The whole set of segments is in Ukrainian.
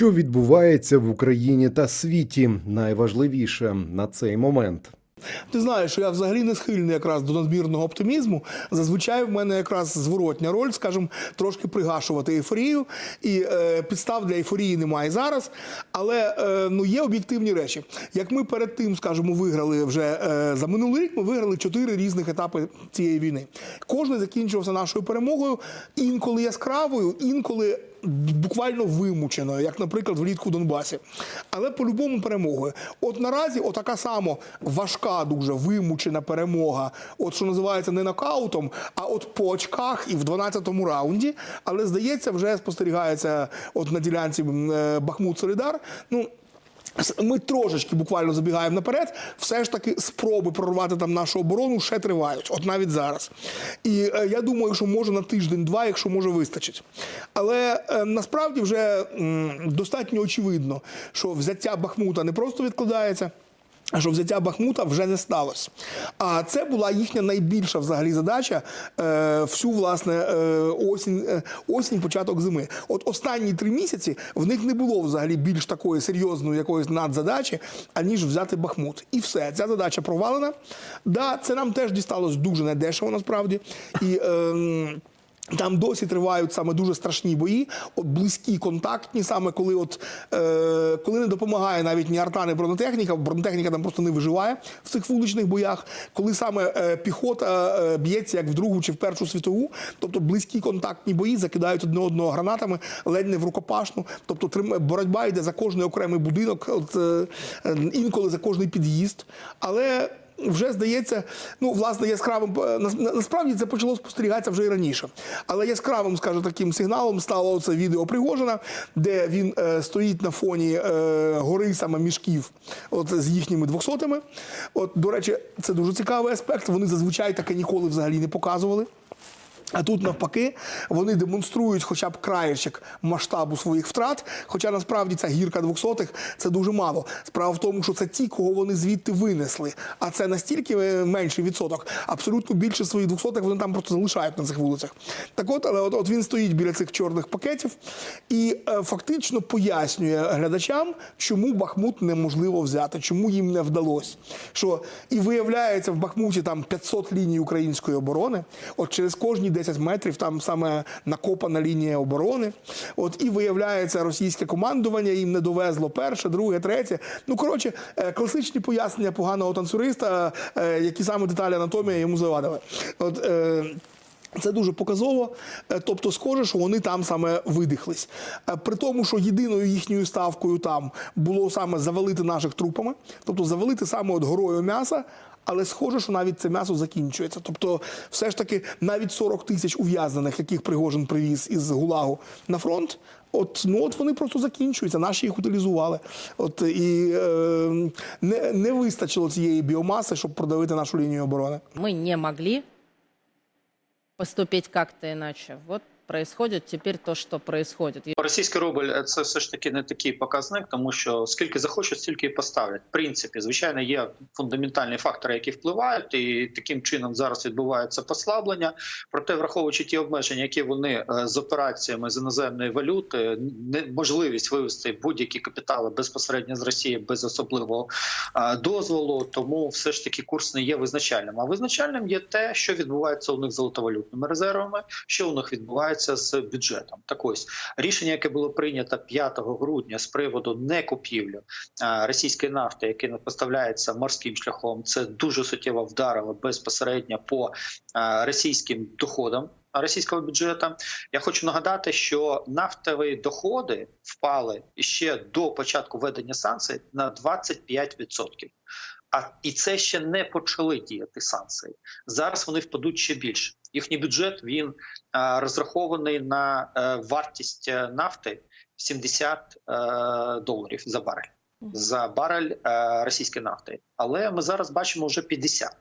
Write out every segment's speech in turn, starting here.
Що відбувається в Україні та світі? Найважливіше на цей момент. Ти знаєш, що я взагалі не схильний якраз до надмірного оптимізму. Зазвичай в мене якраз зворотня роль, скажімо, трошки пригашувати ейфорію. І е, підстав для ейфорії немає зараз. Але е, ну є об'єктивні речі. Як ми перед тим, скажімо, виграли вже е, за минулий рік, ми виграли чотири різних етапи цієї війни. Кожний закінчився нашою перемогою, інколи яскравою, інколи. Буквально вимученою, як, наприклад, влітку в Донбасі, але по-любому перемогою. От наразі, отака само важка, дуже вимучена перемога, от що називається не нокаутом, а от по очках і в 12-му раунді. Але здається, вже спостерігається от на ділянці е, Бахмут Солідар. Ну ми трошечки буквально забігаємо наперед. Все ж таки спроби прорвати там нашу оборону ще тривають, от навіть зараз. І е, я думаю, що може на тиждень-два, якщо може вистачить. Але е, насправді вже м, достатньо очевидно, що взяття Бахмута не просто відкладається. Що взяття Бахмута вже не сталося. А це була їхня найбільша взагалі задача е, всю власне е, осінь, е, осінь, початок зими. От останні три місяці в них не було взагалі більш такої серйозної якоїсь надзадачі, аніж взяти Бахмут. І все, ця задача провалена. Да, це нам теж дісталось дуже недешево насправді. І е, там досі тривають саме дуже страшні бої, от близькі, контактні, саме коли от е, коли не допомагає навіть ні арта, ні бронетехніка, бронетехніка там просто не виживає в цих вуличних боях, коли саме е, піхота е, б'ється як в Другу чи в Першу світову, тобто близькі контактні бої закидають одне одного гранатами, ледь не в рукопашну. Тобто боротьба йде за кожний окремий будинок, от, е, е, інколи за кожний під'їзд. Але вже здається, ну власне яскравим е, на- на- насправді це почало спостерігатися вже і раніше. Але яскравим, скажу, таким сигналом стало це відео Пригожина, де він е, стоїть на фоні е, гори саме мішків, от з їхніми двохсотими. От, до речі, це дуже цікавий аспект. Вони зазвичай таке ніколи взагалі не показували. А тут навпаки вони демонструють хоча б краєчок масштабу своїх втрат. Хоча насправді ця гірка двохсотих це дуже мало. Справа в тому, що це ті, кого вони звідти винесли. А це настільки е, менший відсоток. Абсолютно більше своїх двохсотих вони там просто залишають на цих вулицях. Так от, але от, от він стоїть біля цих чорних пакетів і е, фактично пояснює глядачам, чому Бахмут неможливо взяти, чому їм не вдалося. Що і виявляється в Бахмуті там 500 ліній української оборони. От через кожні 10 метрів там саме накопана лінія оборони. От і виявляється, російське командування їм не довезло перше, друге, третє. Ну коротше, е, класичні пояснення поганого танцюриста, е, які саме деталі анатомії йому завадили. От, е, це дуже показово, тобто, схоже, що вони там саме видихлись. При тому, що єдиною їхньою ставкою там було саме завалити наших трупами, тобто завалити саме от горою м'яса. Але схоже, що навіть це м'ясо закінчується. Тобто, все ж таки, навіть 40 тисяч ув'язнених, яких Пригожин привіз із Гулагу на фронт. От ну от вони просто закінчуються. Наші їх утилізували. От і е, не, не вистачило цієї біомаси, щоб продавити нашу лінію оборони. мы не могли поступить как-то иначе. Вот происходит теперь то, что происходит. Російський рубль це все ж таки не такий показник, тому що скільки захочуть, стільки і поставлять. В принципі, звичайно, є фундаментальні фактори, які впливають, і таким чином зараз відбувається послаблення. Проте, враховуючи ті обмеження, які вони е, з операціями з іноземної валюти, неможливість вивести будь-які капітали безпосередньо з Росії без особливого е, дозволу, тому все ж таки курс не є визначальним. А визначальним є те, що відбувається у них з золотовалютними резервами, що у них відбувається з бюджетом. Так ось рішення, яке було прийнято 5 грудня з приводу некупівлі російської нафти, яке не поставляється морським шляхом, це дуже суттєво вдарило безпосередньо по російським доходам. Російського бюджету я хочу нагадати, що нафтові доходи впали ще до початку введення санкцій на 25%. А і це ще не почали діяти санкції. Зараз вони впадуть ще більше. Їхній бюджет він розрахований на е, вартість е, нафти 70 е, доларів за барель за барель е, російської нафти. Але ми зараз бачимо вже 50.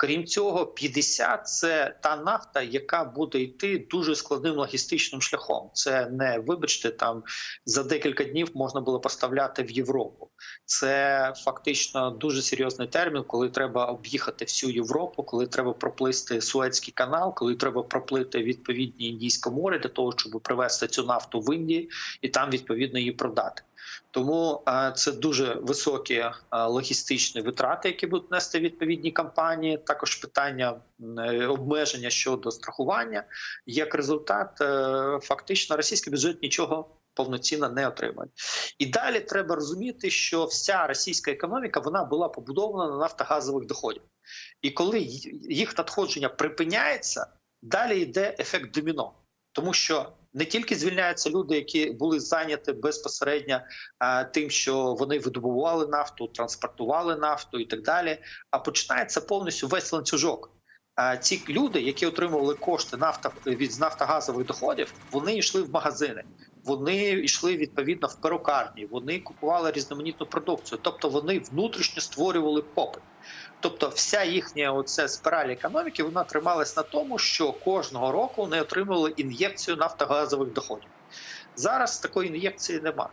Крім цього, 50 – це та нафта, яка буде йти дуже складним логістичним шляхом. Це не вибачте, там за декілька днів можна було поставляти в Європу. Це фактично дуже серйозний термін, коли треба об'їхати всю Європу, коли треба проплисти Суецький канал, коли треба проплити відповідні індійське море для того, щоб привезти цю нафту в Індії і там відповідно її продати. Тому це дуже високі логістичні витрати, які будуть нести відповідні компанії. Також питання е, обмеження щодо страхування. Як результат, е, фактично російський бюджет нічого повноцінно не отримує. І далі треба розуміти, що вся російська економіка вона була побудована на нафтогазових доходах. І коли їх надходження припиняється, далі йде ефект доміно, тому що не тільки звільняються люди, які були зайняті безпосередньо а, тим, що вони видобували нафту, транспортували нафту і так далі. А починається повністю весь ланцюжок. А ці люди, які отримували кошти нафта від нафтогазових доходів, вони йшли в магазини. Вони йшли відповідно в перукарні, вони купували різноманітну продукцію, тобто вони внутрішньо створювали попит. Тобто, вся їхня оце спираль економіки вона трималась на тому, що кожного року вони отримували ін'єкцію нафтогазових доходів. Зараз такої ін'єкції немає.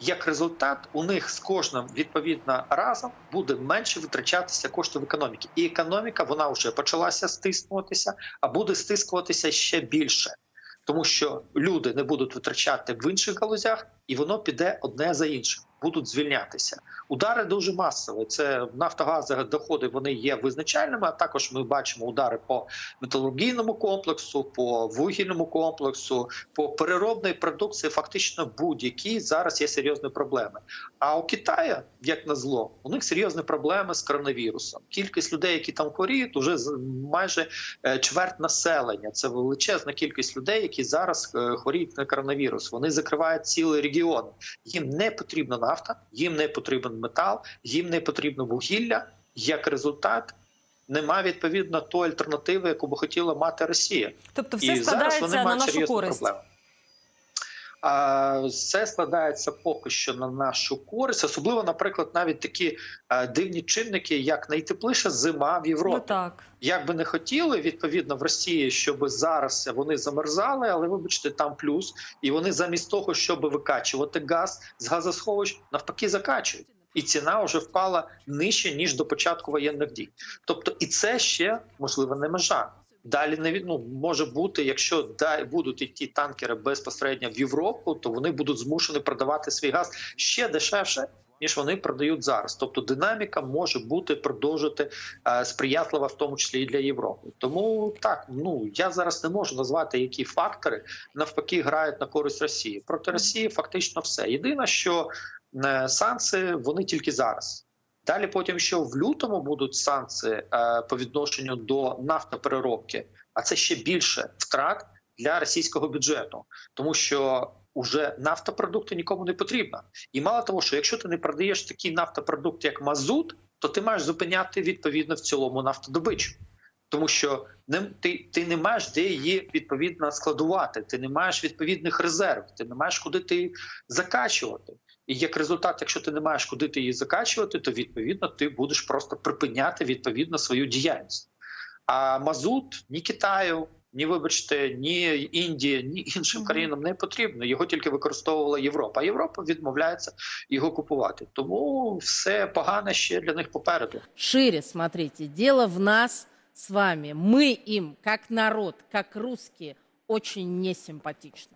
Як результат, у них з кожним відповідно разом буде менше витрачатися коштів економіки, і економіка вона вже почалася стиснутися, а буде стискуватися ще більше, тому що люди не будуть витрачати в інших галузях, і воно піде одне за іншим. Будуть звільнятися. Удари дуже масові. Це в нафтогазових доходи вони є визначальними. А також ми бачимо удари по металургійному комплексу, по вугільному комплексу, по переробної продукції. Фактично будь-які зараз є серйозні проблеми. А у Китаї, як на зло, у них серйозні проблеми з коронавірусом. Кількість людей, які там хворіють, уже майже е, чверть населення. Це величезна кількість людей, які зараз е, хворіють на коронавірус. Вони закривають цілі регіони. Їм не потрібна нафта, їм не потрібен метал, їм не потрібно вугілля. Як результат, немає відповідно тої альтернативи, яку би хотіла мати Росія. Тобто все І зараз складається вони на мають нашу користь. проблему. Все складається поки що на нашу користь, особливо, наприклад, навіть такі дивні чинники, як найтепліша зима в Європі. Ну так. Як би не хотіли, відповідно, в Росії, щоб зараз вони замерзали, але вибачте, там плюс, і вони замість того, щоб викачувати газ з газосховищ, навпаки, закачують. І ціна вже впала нижче ніж до початку воєнних дій. Тобто, і це ще можливо не межа. Далі не ну, може бути, якщо да, будуть йти танкери безпосередньо в Європу, то вони будуть змушені продавати свій газ ще дешевше, ніж вони продають зараз. Тобто динаміка може бути продовжити е, сприятлива, в тому числі і для Європи. Тому так ну я зараз не можу назвати, які фактори навпаки грають на користь Росії. Проти Росії фактично все. Єдине, що е, санкції вони тільки зараз. Далі потім, що в лютому будуть санкції е, по відношенню до нафтопереробки, а це ще більше втрат для російського бюджету, тому що уже нафтопродукти нікому не потрібно. І мало того, що якщо ти не продаєш такий нафтопродукт, як мазут, то ти маєш зупиняти відповідно в цілому нафтодобичу. Тому що ти, ти не маєш де її відповідно складувати, ти не маєш відповідних резервів, ти не маєш куди ти закачувати. І як результат, якщо ти не маєш куди ти її закачувати, то відповідно ти будеш просто припиняти відповідно свою діяльність. А мазут ні Китаю, ні, вибачте, ні Індії, ні іншим країнам не потрібно. Його тільки використовувала Європа. А Європа відмовляється його купувати. Тому все погане ще для них попереду. Шире смотрите, дело в нас с вами. Мы им, как народ, как русские, очень несимпатичны.